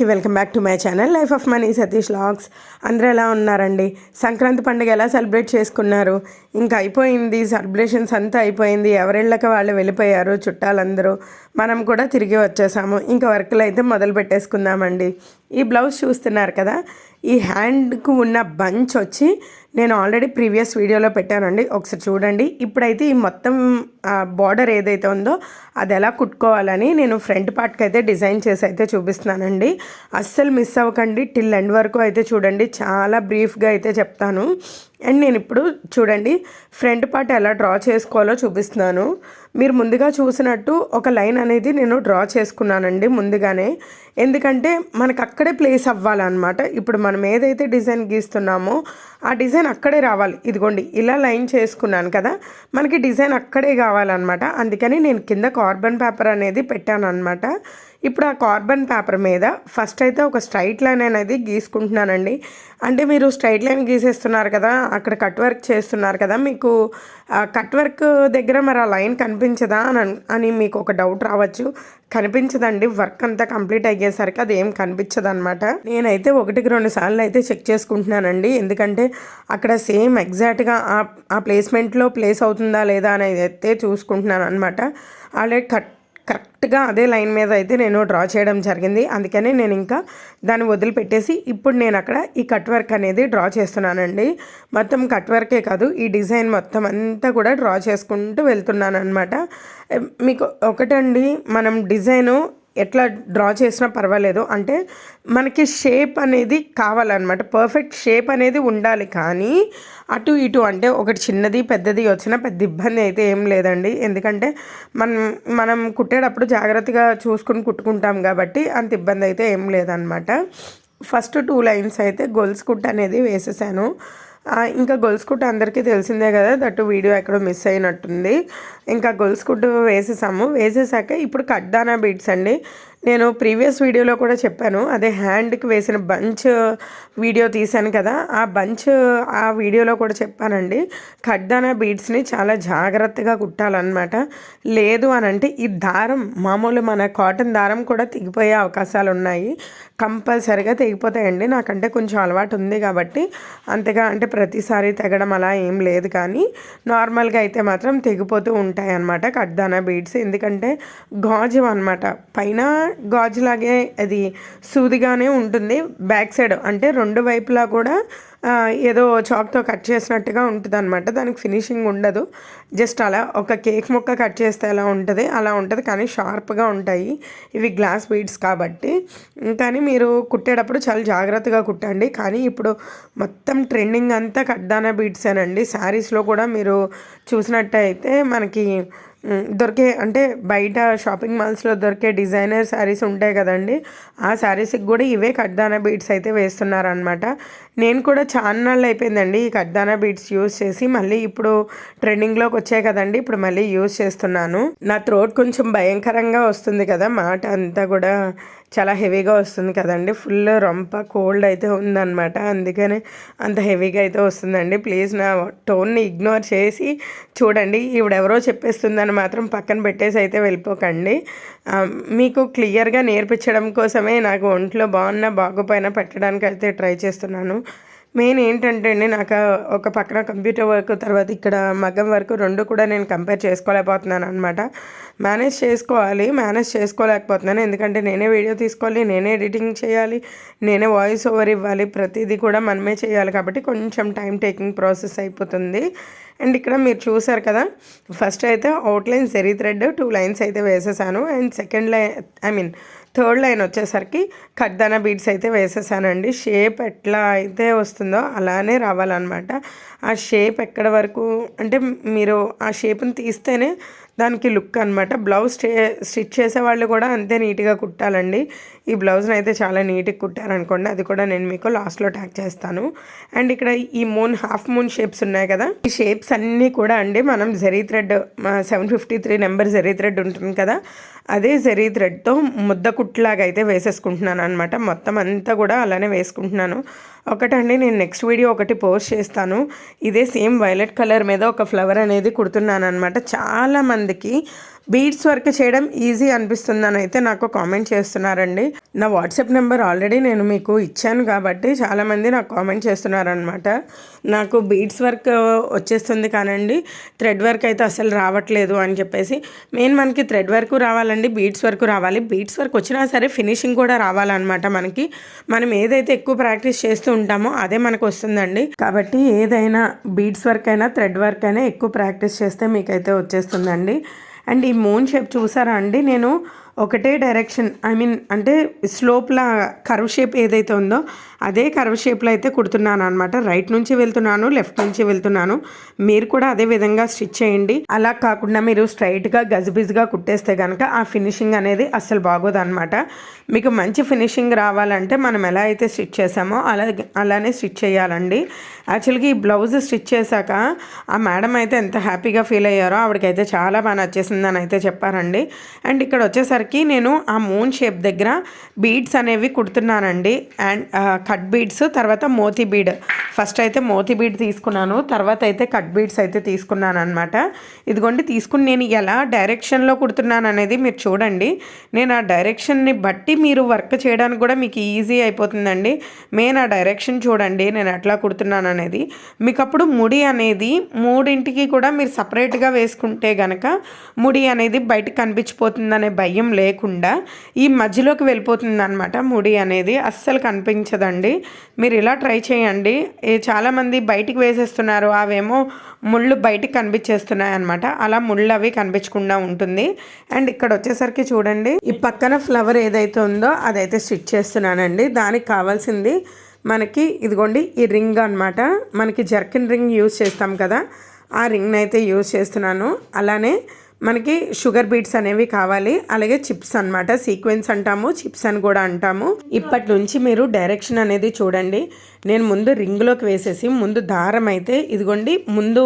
అందరికీ welcome back to my channel life of money Satish logs. అందరూ ఎలా ఉన్నారండి? సంక్రాంతి పండుగ ఎలా సెలబ్రేట్ చేసుకున్నారు? ఇంకా అయిపోయింది సెలబ్రేషన్స్ అంతా అయిపోయింది. ఎవరిళ్ళకి వాళ్ళు వెళ్ళిపోయారు? చుట్టాలందరూ. మనం కూడా తిరిగి వచ్చేసాము. ఇంకా వర్క్లు అయితే మొదలు పెట్టేసుకుందామండి. ఈ బ్లౌజ్ చూస్తున్నారు కదా? ఈ హ్యాండ్కు ఉన్న బంచ్ వచ్చి నేను ఆల్రెడీ ప్రీవియస్ వీడియోలో పెట్టానండి. ఒకసారి చూడండి. ఇప్పుడైతే ఈ మొత్తం బార్డర్ ఏదైతే ఉందో అది ఎలా కుట్టుకోవాలని నేను ఫ్రంట్ పార్ట్కి అయితే డిజైన్ చేసి అయితే చూపిస్తున్నానండి. అస్సలు మిస్ అవ్వకండి. టిల్ ఎండ్ వరకు అయితే చూడండి. చాలా బ్రీఫ్గా అయితే చెప్తాను. అండ్ నేను ఇప్పుడు చూడండి. ఫ్రంట్ పార్ట్ ఎలా డ్రా చేసుకోవాలో చూపిస్తున్నాను. మీరు ముందుగా చూసినట్టు ఒక లైన్ అనేది నేను డ్రా చేసుకున్నానండి ముందుగానే. ఎందుకంటే మనకు అక్కడే ప్లేస్ అవ్వాలన్నమాట. ఇప్పుడు మనం ఏదైతే డిజైన్ గీస్తున్నామో ఆ డిజైన్ అక్కడే రావాలి. ఇదిగోండి ఇలా లైన్ చేసుకున్నాను కదా. మనకి డిజైన్ అక్కడే కావాలన్నమాట. అందుకని నేను కింద కార్బన్ పేపర్ అనేది పెట్టాను అనమాట ఇప్పుడు ఆ కార్బన్ పేపర్ మీద ఫస్ట్ అయితే ఒక స్ట్రైట్ లైన్ అనేది గీసుకుంటున్నానండి. అంటే మీరు స్ట్రైట్ లైన్ గీసేస్తున్నారు కదా అక్కడ కట్ వర్క్ చేస్తున్నారు కదా మీకు కట్ వర్క్ దగ్గర మరి ఆ లైన్ కనిపించదా అని అని మీకు ఒక డౌట్ రావచ్చు. కనిపించదండి వర్క్ అంతా కంప్లీట్ అయ్యేసరికి అది ఏం కనిపించదు అనమాట నేనైతే ఒకటికి రెండు సార్లు అయితే చెక్ చేసుకుంటున్నానండి. ఎందుకంటే అక్కడ సేమ్ ఎగ్జాక్ట్గా ఆ ఆ ప్లేస్మెంట్లో ప్లేస్ అవుతుందా లేదా అనేది అయితే చూసుకుంటున్నాను అనమాట అలాగే కట్ కరెక్ట్గా అదే లైన్ మీద అయితే నేను డ్రా చేయడం జరిగింది. అందుకని నేను ఇంకా దాన్ని వదిలిపెట్టేసి ఇప్పుడు నేను అక్కడ ఈ కట్ వర్క్ అనేది డ్రా చేస్తున్నానండి. మొత్తం కట్ వర్కే కాదు ఈ డిజైన్ మొత్తం అంతా కూడా డ్రా చేసుకుంటూ వెళ్తున్నాను అనమాట మీకు ఒకటండి మనం డిజైను ఎట్లా డ్రా చేసినా పర్వాలేదు. అంటే మనకి షేప్ అనేది కావాలన్నమాట. పర్ఫెక్ట్ షేప్ అనేది ఉండాలి కానీ అటు ఇటు అంటే ఒకటి చిన్నది పెద్దది వచ్చినా పెద్ద ఇబ్బంది అయితే ఏం లేదండి. ఎందుకంటే మనం మనం కుట్టేటప్పుడు జాగ్రత్తగా చూసుకుని కుట్టుకుంటాం కాబట్టి అంత ఇబ్బంది అయితే ఏం లేదనమాట ఫస్ట్ టూ లైన్స్ అయితే గొలుసు కుట్ అనేది వేసేసాను. ఇంకా గొలుసు కుట్ అందరికీ తెలిసిందే కదా దట్టు వీడియో ఎక్కడో మిస్ అయినట్టుంది. ఇంకా గొలుసు కుట్ వేసేసాము. వేసేసాక ఇప్పుడు కడ్డానా బీట్స్ అండి. నేను ప్రీవియస్ వీడియోలో కూడా చెప్పాను. అదే హ్యాండ్కి వేసిన బంచ్ వీడియో తీశాను కదా ఆ బంచ్ ఆ వీడియోలో కూడా చెప్పానండి. ఖడ్దానా బీడ్స్ని చాలా జాగ్రత్తగా కుట్టాలన్నమాట. లేదు అని అంటే ఈ దారం మామూలు మన కాటన్ దారం కూడా తెగిపోయే అవకాశాలు ఉన్నాయి కంపల్సరిగా తెగిపోతాయండి. నాకంటే కొంచెం అలవాటు ఉంది కాబట్టి అంతగా అంటే ప్రతిసారి తెగడం అలా ఏం లేదు కానీ నార్మల్గా అయితే మాత్రం తెగిపోతూ ఉంటాయి అన్నమాట కడ్దానా బీడ్స్ ఎందుకంటే గాజు అనమాట పైన గాజులాగే అది సూదిగానే ఉంటుంది. బ్యాక్ సైడ్ అంటే రెండు వైపులా కూడా ఏదో చాక్తో కట్ చేసినట్టుగా ఉంటుంది అనమాట దానికి ఫినిషింగ్ ఉండదు. జస్ట్ అలా ఒక కేక్ ముక్క కట్ చేస్తే ఎలా ఉంటుంది. అలా ఉంటుంది కానీ షార్ప్గా ఉంటాయి. ఇవి గ్లాస్ బీడ్స్ కాబట్టి. కానీ మీరు కుట్టేటప్పుడు చాలా జాగ్రత్తగా కుట్టండి. కానీ ఇప్పుడు మొత్తం ట్రెండింగ్ అంతా కడ్దానా బీడ్సేనండి. శారీస్లో కూడా మీరు చూసినట్టయితే మనకి దొరికే అంటే బయట షాపింగ్ మాల్స్లో దొరికే డిజైనర్ శారీస్ ఉంటాయి కదండి. ఆ శారీస్కి కూడా ఇవే కడ్దానా బీడ్స్ అయితే వేస్తున్నారనమాట నేను కూడా చాలా నాళ్ళు అయిపోయిందండి ఈ కడ్దానా బీడ్స్ యూస్ చేసి. మళ్ళీ ఇప్పుడు ట్రెండింగ్లోకి వచ్చాయి కదండి. ఇప్పుడు మళ్ళీ యూస్ చేస్తున్నాను. నా త్రోట్ కొంచెం భయంకరంగా వస్తుంది కదా మాట అంతా కూడా. చాలా హెవీగా వస్తుంది కదండి. ఫుల్ రొంప కోల్డ్ అయితే ఉందన్నమాట. అందుకనే అంత హెవీగా అయితే వస్తుందండి. ప్లీజ్ నా టోన్ని ఇగ్నోర్ చేసి చూడండి. ఈవిడెవరో చెప్పేస్తుందని మాత్రం పక్కన పెట్టేసి అయితే వెళ్ళిపోకండి. మీకు క్లియర్గా నేర్పించడం కోసమే నాకు ఒంట్లో బాగున్నా బాగుపోయినా పెట్టడానికి అయితే ట్రై చేస్తున్నాను. మెయిన్ ఏంటంటే అండి నాకు ఒక పక్కన కంప్యూటర్ వర్క్ తర్వాత ఇక్కడ మగ్గం వర్క్ రెండు కూడా నేను కంపేర్ చేసుకోలేకపోతున్నాను అనమాట మేనేజ్ చేసుకోవాలి మేనేజ్ చేసుకోలేకపోతున్నాను. ఎందుకంటే నేనే వీడియో తీసుకోవాలి నేనే ఎడిటింగ్ చేయాలి నేనే వాయిస్ ఓవర్ ఇవ్వాలి. ప్రతిదీ కూడా మనమే చేయాలి కాబట్టి కొంచెం టైం టేకింగ్ ప్రాసెస్ అయిపోతుంది. అండ్ ఇక్కడ మీరు చూసారు కదా ఫస్ట్ అయితే outline zari thread two lines అయితే వేసేసాను. And second line I mean third line వచ్చేసరికి కడ్దానా బీడ్స్ అయితే వేసేసానండి. షేప్ ఎట్లా అయితే వస్తుందో అలానే రావాలన్నమాట. ఆ షేప్ ఎక్కడ వరకు అంటే మీరు ఆ షేప్ని తీస్తేనే దానికి లుక్ అనమాట బ్లౌజ్ స్టిచ్ చేసే వాళ్ళు కూడా అంతే నీట్గా కుట్టాలండి. ఈ బ్లౌజ్ని అయితే చాలా నీట్గా కుట్టారనుకోండి. అది కూడా నేను మీకు లాస్ట్లో ట్యాగ్ చేస్తాను. అండ్ ఇక్కడ ఈ మూన్ హాఫ్ మూన్ షేప్స్ ఉన్నాయి కదా. ఈ షేప్స్ అన్నీ కూడా అండి మనం zari thread seven fifty three number zari thread ఉంటుంది కదా. అదే జెరీ థ్రెడ్తో ముద్ద కుట్లాగా అయితే వేసేసుకుంటున్నాను అనమాట మొత్తం అంతా కూడా అలానే వేసుకుంటున్నాను. ఒకటండి నేను నెక్స్ట్ వీడియో ఒకటి పోస్ట్ చేస్తాను. ఇదే సేమ్ వైలెట్ కలర్ మీద ఒక ఫ్లవర్ అనేది కుడుతున్నాను అనమాట చాలామంది మందికి బీడ్స్ వర్క్ చేయడం ఈజీ అనిపిస్తుందని అయితే నాకు కామెంట్ చేస్తున్నారండి. నా వాట్సాప్ నెంబర్ ఆల్రెడీ నేను మీకు ఇచ్చాను కాబట్టి చాలామంది నాకు కామెంట్ చేస్తున్నారనమాట నాకు బీడ్స్ వర్క్ వచ్చేస్తుంది కానండి థ్రెడ్ వర్క్ అయితే అసలు రావట్లేదు అని చెప్పేసి. మెయిన్ మనకి థ్రెడ్ వర్క్ రావాలండి బీడ్స్ వర్క్ రావాలి. బీడ్స్ వర్క్ వచ్చినా సరే ఫినిషింగ్ కూడా రావాలన్నమాట మనకి. మనం ఏదైతే ఎక్కువ ప్రాక్టీస్ చేస్తూ ఉంటామో అదే మనకు వస్తుందండి. కాబట్టి ఏదైనా బీడ్స్ వర్క్ అయినా థ్రెడ్ వర్క్ అయినా ఎక్కువ ప్రాక్టీస్ చేస్తే మీకైతే వచ్చేస్తుందండి. అండ్ ఈ మూన్ షేప్ చూసారా అండి? నేను ఒకటే డైరెక్షన్ ఐ మీన్ అంటే స్లోప్లా కర్వ్ షేప్ ఏదైతే ఉందో అదే కర్వ్ షేప్లో అయితే కుడుతున్నాను అనమాట రైట్ నుంచి వెళ్తున్నాను లెఫ్ట్ నుంచి వెళ్తున్నాను. మీరు కూడా అదే విధంగా స్టిచ్ చేయండి. అలా కాకుండా మీరు స్ట్రైట్గా గజిబిజిగా కుట్టేస్తే కనుక ఆ ఫినిషింగ్ అనేది అస్సలు బాగోదనమాట మీకు మంచి ఫినిషింగ్ రావాలంటే మనం ఎలా అయితే స్టిచ్ చేసామో అలా అలానే స్టిచ్ చేయాలండి. యాక్చువల్గా ఈ బ్లౌజ్ స్టిచ్ చేశాక ఆ మేడం అయితే ఎంత హ్యాపీగా ఫీల్ అయ్యారో ఆవిడకైతే చాలా బాగా నచ్చేసిందని అయితే చెప్పారండి. అండ్ ఇక్కడ వచ్చేసరికి నేను ఆ మూన్ షేప్ దగ్గర బీడ్స్ అనేవి కుడుతున్నానండి. అండ్ కట్ బీడ్స్ తర్వాత మోతీ బీడ్ ఫస్ట్ అయితే మోతీ బీడ్ తీసుకున్నాను తర్వాత అయితే కట్ బీడ్స్ అయితే తీసుకున్నాను అనమాట ఇదిగోండి తీసుకుని నేను ఎలా డైరెక్షన్లో కుడుతున్నాను అనేది మీరు చూడండి. నేను ఆ డైరెక్షన్ని బట్టి మీరు వర్క్ చేయడానికి కూడా మీకు ఈజీ అయిపోతుందండి. మెయిన్ ఆ డైరెక్షన్ చూడండి నేను ఎట్లా కుడుతున్నాను అనేది. మీకు అప్పుడు ముడి అనేది మూడింటికి కూడా మీరు సపరేట్గా వేసుకుంటే గనక ముడి అనేది బయటకు కనిపించిపోతుందనే భయం లేకుండా ఈ మధ్యలోకి వెళ్ళిపోతుంది అనమాట ముడి అనేది. అస్సలు కనిపించదండి. మీరు ఇలా ట్రై చేయండి. చాలామంది బయటికి వేసేస్తున్నారు. అవేమో ముళ్ళు బయటికి కనిపించేస్తున్నాయి అనమాట అలా ముళ్ళు అవి కనిపించకుండా ఉంటుంది. అండ్ ఇక్కడ వచ్చేసరికి చూడండి ఈ పక్కన ఫ్లవర్ ఏదైతే ఉందో అదైతే స్టిచ్ చేస్తున్నానండి. దానికి కావాల్సింది మనకి ఇదిగోండి ఈ రింగ్ అనమాట మనకి జర్కిన్ రింగ్ యూజ్ చేస్తాం కదా. ఆ రింగ్ని అయితే యూజ్ చేస్తున్నాను. అలానే మనకి షుగర్ బీట్స్ అనేవి కావాలి. అలాగే చిప్స్ అనమాట సీక్వెన్స్ అంటాము చిప్స్ అని కూడా అంటాము. ఇప్పటి నుంచి మీరు డైరెక్షన్ అనేది చూడండి. నేను ముందు రింగ్లోకి వేసేసి ముందు దారం అయితే ఇదిగోండి ముందు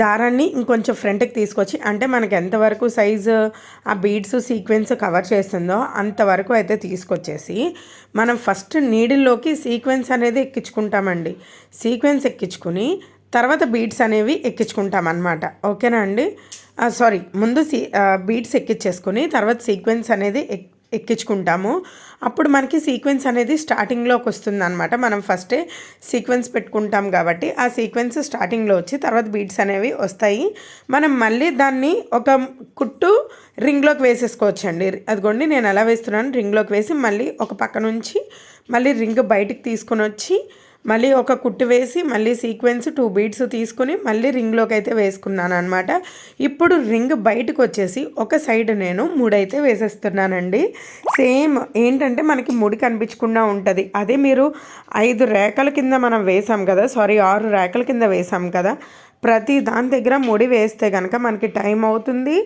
దారాన్ని ఇంకొంచెం ఫ్రంట్కి తీసుకొచ్చి అంటే మనకి ఎంతవరకు సైజు ఆ బీడ్స్ సీక్వెన్స్ కవర్ చేస్తుందో అంతవరకు అయితే తీసుకొచ్చేసి మనం ఫస్ట్ నీడిల్లోకి సీక్వెన్స్ అనేది ఎక్కించుకుంటామండి. సీక్వెన్స్ ఎక్కించుకుని తర్వాత బీట్స్ అనేవి ఎక్కించుకుంటాం అనమాట ఓకేనా అండి? సారీ ముందు సీ బీట్స్ ఎక్కించేసుకొని తర్వాత సీక్వెన్స్ అనేది ఎక్కించుకుంటాము. అప్పుడు మనకి సీక్వెన్స్ అనేది స్టార్టింగ్లోకి వస్తుంది అనమాట మనం ఫస్టే సీక్వెన్స్ పెట్టుకుంటాం కాబట్టి ఆ సీక్వెన్స్ స్టార్టింగ్లో వచ్చి తర్వాత బీట్స్ అనేవి వస్తాయి. మనం మళ్ళీ దాన్ని ఒక కుట్టు రింగ్లోకి వేసేసుకోవచ్చండి. అదిగోండి నేను ఎలా వేస్తున్నాను రింగ్లోకి వేసి మళ్ళీ ఒక పక్క నుంచి మళ్ళీ రింగ్ బయటికి తీసుకొని వచ్చి మళ్ళీ ఒక కుట్టు వేసి మళ్ళీ సీక్వెన్స్ టూ బీడ్స్ తీసుకుని మళ్ళీ రింగ్లోకి అయితే వేసుకున్నాను అనమాట ఇప్పుడు రింగ్ బయటకు వచ్చేసి ఒక సైడ్ నేను ముడైతే వేసేస్తున్నానండి. సేమ్ ఏంటంటే మనకి ముడి కనిపించకుండా ఉంటుంది. అదే మీరు ఐదు రేఖల కింద మనం వేసాం కదా సారీ ఆరు రేఖల కింద వేసాం కదా ప్రతి దాని దగ్గర ముడి వేస్తే కనుక మనకి టైం అవుతుంది.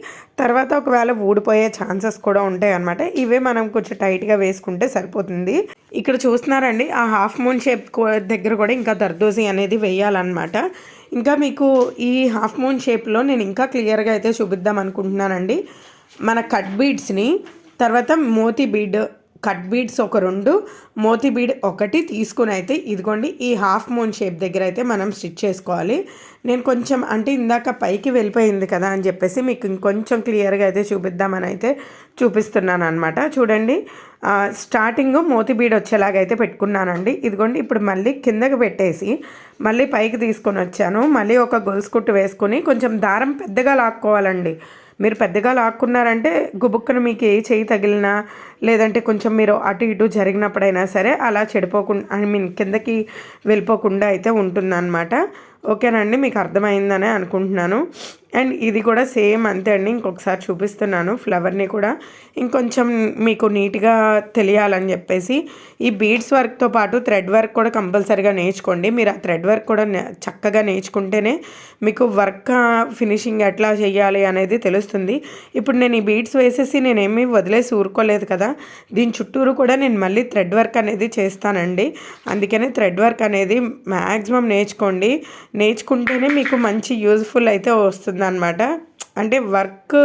తర్వాత ఒకవేళ ఊడిపోయే ఛాన్సెస్ కూడా ఉంటాయి అనమాట ఇవే మనం కొంచెం టైట్గా వేసుకుంటే సరిపోతుంది. ఇక్కడ చూస్తున్నారండి ఆ హాఫ్ మూన్ షేప్ దగ్గర కూడా ఇంకా దర్దోజీ అనేది వేయాలన్నమాట. ఇంకా మీకు ఈ హాఫ్ మూన్ షేప్లో నేను ఇంకా క్లియర్గా అయితే చూపిద్దాం అనుకుంటున్నానండి. మన కట్ బీడ్స్ని తర్వాత మోతీ బీడ్ కట్ బీడ్స్ ఒక రెండు మోతి బీడ్ ఒకటి తీసుకుని అయితే ఇదిగోండి ఈ హాఫ్ మూన్ షేప్ దగ్గర అయితే మనం స్టిచ్ చేసుకోవాలి. నేను కొంచెం అంటే ఇందాక పైకి వెళ్ళిపోయింది కదా అని చెప్పేసి మీకు ఇంకొంచెం క్లియర్గా అయితే చూపిద్దామని అయితే చూపిస్తున్నాను అనమాట చూడండి స్టార్టింగ్ మోతి బీడ్ వచ్చేలాగైతే పెట్టుకున్నానండి. ఇదిగోండి ఇప్పుడు మళ్ళీ కిందకి పెట్టేసి మళ్ళీ పైకి తీసుకొని వచ్చాను. మళ్ళీ ఒక గొలుసు కుట్టు వేసుకొని కొంచెం దారం పెద్దగా లాక్కోవాలండి. మీరు పెద్దగా లాక్కున్నారంటే గుబుక్కున మీకు ఏ చేయి తగిలినా లేదంటే కొంచెం మీరు అటు ఇటు జరిగినప్పుడైనా సరే అలా చెడిపోకుండా ఐ మీన్ కిందకి వెళ్ళిపోకుండా అయితే ఉంటుందన్నమాట. ఓకేనండి మీకు అర్థమైందని అనుకుంటున్నాను. అండ్ ఇది కూడా సేమ్ అంతే అండి ఇంకొకసారి చూపిస్తున్నాను ఫ్లవర్ని కూడా. ఇంకొంచెం మీకు నీట్గా తెలియాలని చెప్పేసి ఈ బీడ్స్ వర్క్తో పాటు థ్రెడ్ వర్క్ కూడా కంపల్సరీగా నేర్చుకోండి. మీరు ఆ థ్రెడ్ వర్క్ కూడా చక్కగా నేర్చుకుంటేనే మీకు వర్క్ ఫినిషింగ్ ఎట్లా చేయాలి అనేది తెలుస్తుంది. ఇప్పుడు నేను ఈ బీడ్స్ వేసేసి నేనేమీ వదిలేసి ఊరుకోలేదు కదా దీని చుట్టూరు కూడా నేను మళ్ళీ థ్రెడ్ వర్క్ అనేది చేస్తానండి. అందుకనే థ్రెడ్ వర్క్ అనేది మ్యాక్సిమం నేర్చుకోండి. నేర్చుకుంటేనే మీకు మంచి యూజ్ఫుల్ అయితే వస్తుంది అనమాట అంటే వర్క్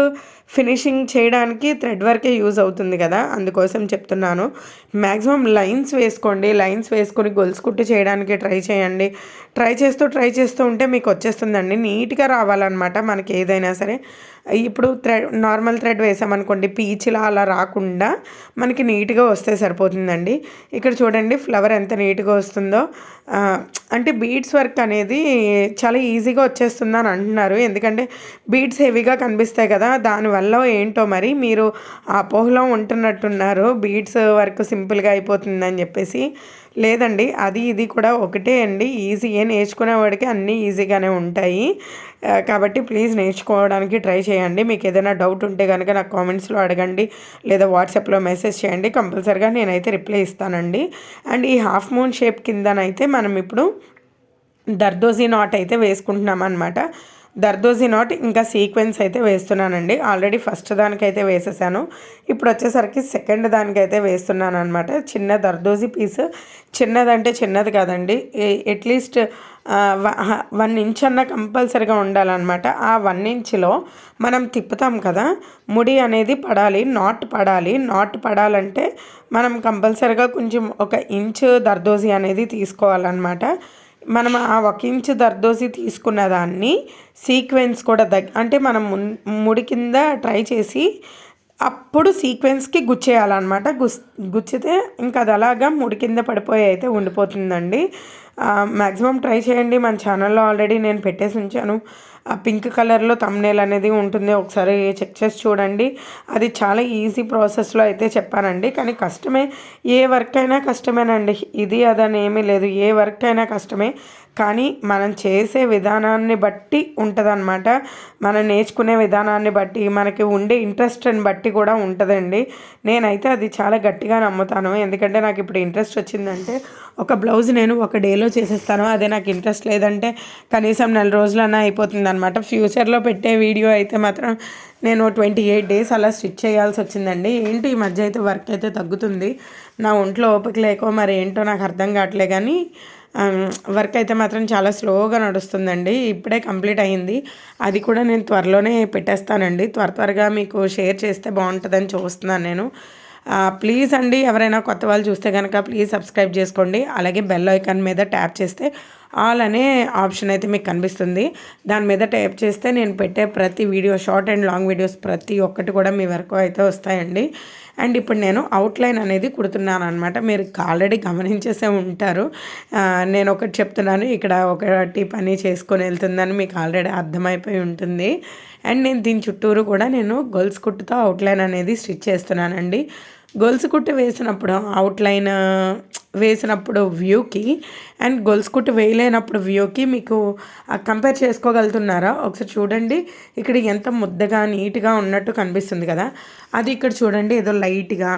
ఫినిషింగ్ చేయడానికి థ్రెడ్ వర్కే యూజ్ అవుతుంది కదా అందుకోసం చెప్తున్నాను. మ్యాక్సిమం లైన్స్ వేసుకోండి లైన్స్ వేసుకొని గొలుసు కుట్టు చేయడానికి ట్రై చేయండి. ట్రై చేస్తూ ట్రై చేస్తూ ఉంటే మీకు వచ్చేస్తుందండి. నీట్గా రావాలన్నమాట మనకి ఏదైనా సరే. ఇప్పుడు థ్రెడ్ నార్మల్ థ్రెడ్ వేసామనుకోండి పీచిలా అలా రాకుండా మనకి నీట్గా వస్తే సరిపోతుందండి. ఇక్కడ చూడండి ఫ్లవర్ ఎంత నీట్గా వస్తుందో. అంటే బీడ్స్ వర్క్ అనేది చాలా ఈజీగా వచ్చేస్తుంది అని అంటున్నారు. ఎందుకంటే బీడ్స్ హెవీగా కనిపిస్తాయి కదా దాని వల్ల ఏంటో మరి మీరు అపోహలో ఉంటున్నట్టున్నారు. బీడ్స్ వర్క్ సింపుల్గా అయిపోతుందని చెప్పేసి. లేదండి అది ఇది కూడా ఒకటే అండి. ఈజీయే నేర్చుకునేవాడికి అన్నీ ఈజీగానే ఉంటాయి. కాబట్టి ప్లీజ్ నేర్చుకోవడానికి ట్రై చేయండి. మీకు ఏదైనా డౌట్ ఉంటే కనుక నాకు కామెంట్స్లో అడగండి. లేదా వాట్సాప్లో మెసేజ్ చేయండి. కంపల్సరిగా నేనైతే రిప్లై ఇస్తానండి. అండ్ ఈ హాఫ్ మూన్ షేప్ కిందనైతే మనం ఇప్పుడు దర్దోజీ నాట్ అయితే వేసుకుంటున్నాం అనమాట దర్దోజీ నాట్ ఇంకా సీక్వెన్స్ అయితే వేస్తున్నానండి. ఆల్రెడీ ఫస్ట్ దానికైతే వేసేసాను. ఇప్పుడు వచ్చేసరికి సెకండ్ దానికైతే వేస్తున్నాను అనమాట చిన్న దర్దోజీ పీస్. చిన్నదంటే చిన్నది కాదండి. అట్లీస్ట్ వన్ ఇంచ్ అన్న కంపల్సరిగా ఉండాలన్నమాట. ఆ వన్ ఇంచ్లో మనం తిప్పుతాం కదా ముడి అనేది పడాలి నాట్ పడాలి. నాట్ పడాలంటే మనం కంపల్సరిగా కొంచెం ఒక ఇంచ్ దర్దోజీ అనేది తీసుకోవాలన్నమాట. మనం ఆ ఒక ఇంచు దర్దోసి తీసుకున్న దాన్ని సీక్వెన్స్ కూడా దగ్గ అంటే మనం ముడి కింద ట్రై చేసి అప్పుడు సీక్వెన్స్కి గుచ్చేయాలన్నమాట. గుస్ గుచ్చితే ఇంకా అది అలాగా ముడి కింద పడిపోయి అయితే ఉండిపోతుందండి. మ్యాక్సిమం ట్రై చేయండి. మన ఛానల్లో ఆల్రెడీ నేను పెట్టేసి ఉంచాను. ఆ పింక్ కలర్లో తమ్నేల్ అనేది ఉంటుంది. ఒకసారి చెక్ చేసి చూడండి. అది చాలా ఈజీ ప్రాసెస్లో అయితే చెప్పానండి. కానీ కష్టమే. ఏ వర్క్ అయినా కష్టమేనండి. ఇది అదని ఏమీ లేదు. ఏ వర్క్ అయినా కష్టమే. కానీ మనం చేసే విధానాన్ని బట్టి ఉంటుందన్నమాట. మనం నేర్చుకునే విధానాన్ని బట్టి మనకి ఉండే ఇంట్రెస్ట్ని బట్టి కూడా ఉంటుందండి. నేనైతే అది చాలా గట్టిగా నమ్ముతాను. ఎందుకంటే నాకు ఇప్పుడు ఇంట్రెస్ట్ వచ్చిందంటే ఒక బ్లౌజ్ నేను ఒక డేలో చేసేస్తాను. అదే నాకు ఇంట్రెస్ట్ లేదంటే కనీసం నెల రోజులన్నా అయిపోతుంది అనమాట ఫ్యూచర్లో పెట్టే వీడియో అయితే మాత్రం నేను ట్వంటీ ఎయిట్ డేస్ అలా స్టిచ్ చేయాల్సి వచ్చిందండి. ఏంటి ఈ మధ్య అయితే వర్క్ అయితే తగ్గుతుంది. నా ఒంట్లో ఓపిక లేకో మరి ఏంటో నాకు అర్థం కావట్లే కానీ వర్క్ అయితే మాత్రం చాలా స్లోగా నడుస్తుందండి. ఇప్పుడే కంప్లీట్ అయ్యింది అది కూడా నేను త్వరలోనే పెట్టేస్తానండి. త్వర త్వరగా మీకు షేర్ చేస్తే బాగుంటుందని చూస్తున్నాను నేను. ప్లీజ్ అండి ఎవరైనా కొత్త వాళ్ళు చూస్తే కనుక ప్లీజ్ సబ్స్క్రైబ్ చేసుకోండి. అలాగే బెల్ ఐకాన్ మీద ట్యాప్ చేస్తే ఆల్ అనే ఆప్షన్ అయితే మీకు కనిపిస్తుంది. దాని మీద ట్యాప్ చేస్తే నేను పెట్టే ప్రతి video short and long videos ప్రతి ఒక్కటి కూడా మీ వరకు అయితే వస్తాయండి. అండ్ ఇప్పుడు నేను అవుట్లైన్ అనేది కుడుతున్నాను అనమాట మీరు ఆల్రెడీ గమనించేసే ఉంటారు. నేను ఒకటి చెప్తున్నాను. ఇక్కడ ఒకటి పని చేసుకొని వెళ్తుందని మీకు ఆల్రెడీ అర్థమైపోయి ఉంటుంది. అండ్ నేను దీని చుట్టూరు కూడా నేను గొల్స్ కుట్టుతో అవుట్లైన్ అనేది స్టిచ్ చేస్తున్నానండి. గొలుసు కుట్టు వేసినప్పుడు అవుట్లైన్ వేసినప్పుడు వ్యూకి అండ్ గొలుసు కుట్టు వేయలేనప్పుడు వ్యూకి మీకు కంపేర్ చేసుకోగలుగుతున్నారా? ఒకసారి చూడండి. ఇక్కడ ఎంత ముద్దగా నీట్గా ఉన్నట్టు కనిపిస్తుంది కదా. అది ఇక్కడ చూడండి ఏదో లైట్గా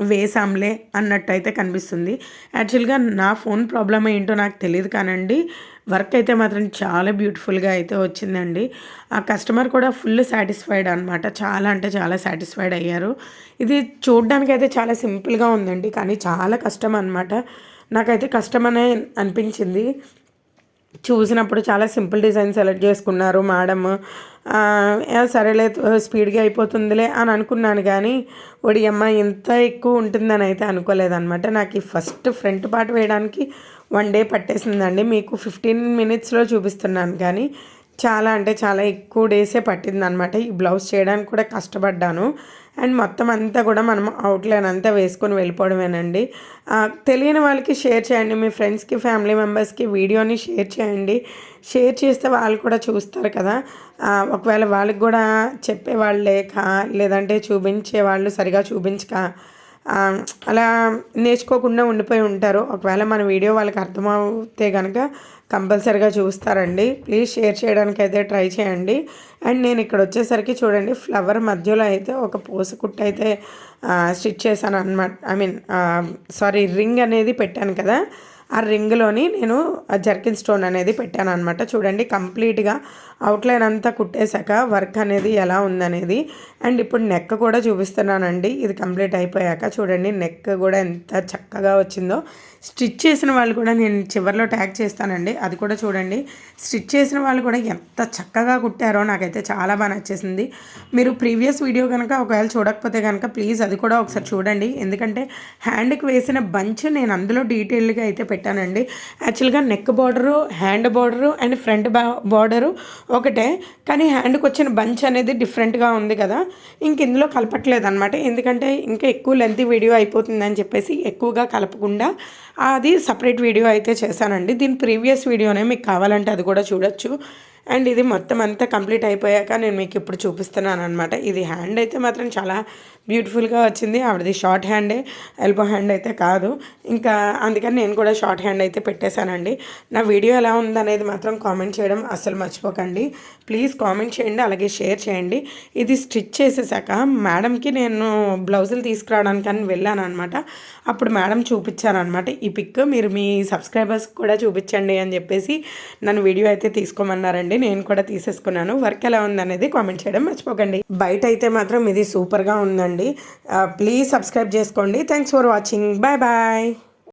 వేసాంలే అన్నట్టు అయితే కనిపిస్తుంది. యాక్చువల్గా నా ఫోన్ ప్రాబ్లం ఏంటో నాకు తెలియదు కానండి. వర్క్ అయితే మాత్రం చాలా బ్యూటిఫుల్గా అయితే వచ్చిందండి. ఆ కస్టమర్ కూడా ఫుల్ సాటిస్ఫైడ్ అనమాట చాలా అంటే చాలా సాటిస్ఫైడ్ అయ్యారు. ఇది చూడడానికి అయితే చాలా సింపుల్గా ఉందండి. కానీ చాలా కష్టం అనమాట నాకైతే కష్టం అనే అనిపించింది. చూసినప్పుడు చాలా సింపుల్ డిజైన్ సెలెక్ట్ చేసుకున్నారు మేడం. సరేలే స్పీడ్గా అయిపోతుందిలే అని అనుకున్నాను కానీ ఒడి అమ్మ ఇంత ఎక్కువ ఉంటుందని అయితే అనుకోలేదన్నమాట. నాకు ఈ ఫస్ట్ ఫ్రంట్ పార్ట్ వేయడానికి వన్ డే పట్టేసిందండి. మీకు ఫిఫ్టీన్ మినిట్స్లో చూపిస్తున్నాను కానీ చాలా అంటే చాలా ఎక్కువ డేసే పట్టింది అనమాట ఈ బ్లౌజ్ చేయడానికి కూడా కష్టపడ్డాను. అండ్ మొత్తం అంతా కూడా మనం అవుట్లైన్ అంతా వేసుకొని వెళ్ళిపోవడమేనండి. తెలియని వాళ్ళకి షేర్ చేయండి. మీ ఫ్రెండ్స్కి ఫ్యామిలీ మెంబర్స్కి వీడియోని షేర్ చేయండి. షేర్ చేస్తే వాళ్ళు కూడా చూస్తారు కదా. ఒకవేళ వాళ్ళకి కూడా చెప్పేవాళ్ళు లేక లేదంటే చూపించే వాళ్ళు సరిగా చూపించక అలా నేర్చుకోకుండా ఉండిపోయి ఉంటారు. ఒకవేళ మన వీడియో వాళ్ళకి అర్థమవుతే కనుక కంపల్సరిగా చూస్తారండి. ప్లీజ్ షేర్ చేయడానికి అయితే ట్రై చేయండి. అండ్ నేను ఇక్కడ వచ్చేసరికి చూడండి ఫ్లవర్ మధ్యలో అయితే ఒక పూస కుట్ట అయితే స్టిచ్ చేశాను అనమాట ఐ మీన్ సారీ రింగ్ అనేది పెట్టాను కదా. ఆ రింగ్లోని నేను జర్కిన్ స్టోన్ అనేది పెట్టాను అనమాట చూడండి కంప్లీట్గా అవుట్లైన్ అంతా కుట్టేశాక వర్క్ అనేది ఎలా ఉందనేది. అండ్ ఇప్పుడు నెక్ కూడా చూపిస్తున్నానండి. ఇది కంప్లీట్ అయిపోయాక చూడండి నెక్ కూడా ఎంత చక్కగా వచ్చిందో. స్టిచ్ చేసిన వాళ్ళు కూడా నేను చివరిలో ట్యాగ్ చేస్తానండి. అది కూడా చూడండి. స్టిచ్ చేసిన వాళ్ళు కూడా ఎంత చక్కగా కుట్టారో నాకైతే చాలా బాగా నచ్చేసింది. మీరు ప్రీవియస్ వీడియో కనుక ఒకవేళ చూడకపోతే కనుక ప్లీజ్ అది కూడా ఒకసారి చూడండి. ఎందుకంటే హ్యాండ్కి వేసిన బంచ్ నేను అందులో డీటెయిల్గా అయితే పెట్టానండి. యాక్చువల్గా neck border hand border and front బా బార్డరు ఒకటే. కానీ హ్యాండ్కి వచ్చిన బంచ్ అనేది డిఫరెంట్గా ఉంది కదా. ఇంక ఇందులో కలపట్లేదు అనమాట ఎందుకంటే ఇంకా ఎక్కువ లెంత్ వీడియో అయిపోతుందని చెప్పేసి ఎక్కువగా కలపకుండా అది సపరేట్ వీడియో అయితే చేశానండి. దీని ప్రీవియస్ వీడియోనే మీకు కావాలంటే అది కూడా చూడొచ్చు. అండ్ ఇది మొత్తం అంతా కంప్లీట్ అయిపోయాక నేను మీకు ఇప్పుడు చూపిస్తున్నాను అనమాట ఇది హ్యాండ్ అయితే మాత్రం చాలా బ్యూటిఫుల్గా వచ్చింది. ఆవిడది షార్ట్ హ్యాండే ఎల్బో హ్యాండ్ అయితే కాదు. ఇంకా అందుకని నేను కూడా షార్ట్ హ్యాండ్ అయితే పెట్టేశానండి. నా వీడియో ఎలా ఉందనేది మాత్రం కామెంట్ చేయడం అస్సలు మర్చిపోకండి. ప్లీజ్ కామెంట్ చేయండి అలాగే షేర్ చేయండి. ఇది స్టిచ్ చేసేసాక మేడంకి నేను బ్లౌజులు తీసుకురావడానికి అని వెళ్ళాను అనమాట అప్పుడు మేడం చూపించాను ఈ పిక్ మీరు మీ సబ్స్క్రైబర్స్ కూడా చూపించండి అని చెప్పేసి నన్ను వీడియో అయితే తీసుకోమన్నారండి. నేను కూడా తీసేసుకున్నాను. వర్క్ ఎలా ఉందనేది కామెంట్ చేయడం మర్చిపోకండి. బయట అయితే మాత్రం ఇది సూపర్గా ఉందండి. ప్లీజ్ సబ్స్క్రైబ్ చేసుకోండి. Thanks for watching bye bye